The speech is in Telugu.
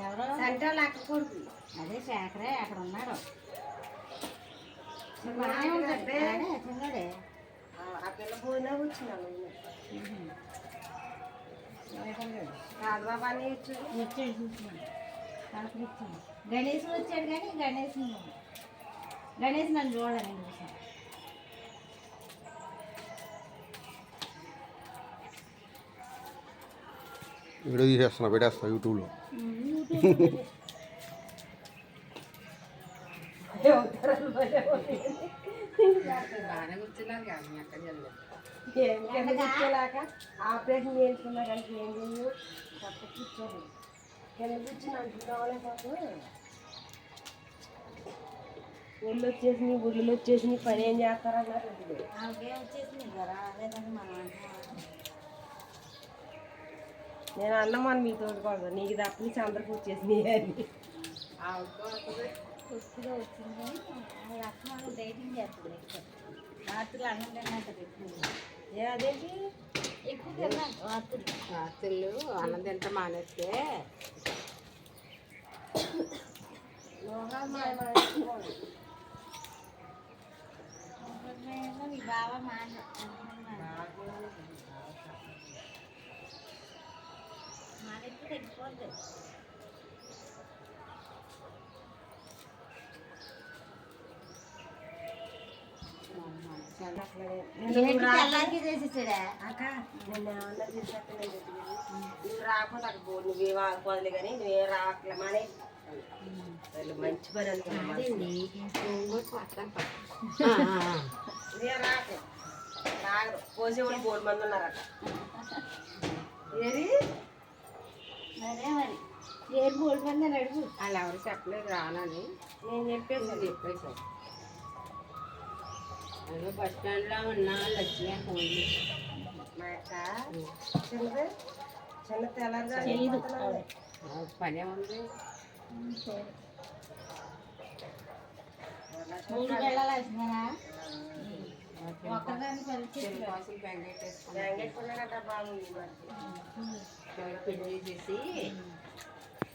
ఎవరో? సెంట్రల్ కొడుకు. అదే శేఖరే అక్కడ ఉన్నాడు. చిన్నోడే ఆ, పిల్ల వచ్చినాను ఇచ్చాడు గణేష్ వచ్చాడు కానీ గణేష్ గణేష్ నన్ను చూడాలని చూసాను వీడియో తీసేస్తున్నా పెట్టేస్తా యూట్యూబ్లో. కూర్చోలేక ఆపరేషన్ చేయించుకున్నా కానీ ఏం చేయు తప్ప కూర్చోదు కింద కూర్చుని అంటున్నావులే పాపం ఒళ్ళు వచ్చేసి గుళ్ళు వచ్చేసి పని ఏం చేస్తారన్నారు ఇది. ఆమెకే వచ్చేసింది కదా మనం అంటున్నాం నేను అన్నమాను మీతో కూడా నీకు తప్ప నుంచి అందరికి వచ్చేసినాయి అని. వచ్చింది. ఆమె రక్తం డైటింగ్ చేస్తుంది రాత్రులు అన్నం ఎక్కువ ఏ అదేంటి? ఎక్కువ తిన్నాను రాత్రులు. రాత్రులు అన్నం తింటే మానేస్తే. మా- మా మీ బావ మాట నువ్వు అక్కడ పో నువ్వేం ఆడుకోవాలి కానీ నువ్వేం రావట్లే మానే. వాళ్ళు మంచి పని అనుకున్నా నువ్వేం రాగరు పోసేవాళ్ళు మూడు మంది ఉన్నారట ఏది? అదే మరి. మంది అడుగు. వాళ్ళు ఎవరు చెప్పలేదు రానని. నేను చెప్పేసి నేను చెప్పేశాను అదే బస్ స్టాండ్లో ఉన్న లక్ష్మి ఫోన్ చిన్నది? చిన్న తెల్లారిగా చేయదు పనే ఉంది మూడు ఒక్కదాన్ని పరిస్థితి కోసం బెంగెట్టేసుకుని బెంగెట్టుకున్నాడట బాగుంది మరి పెళ్ళి చేసి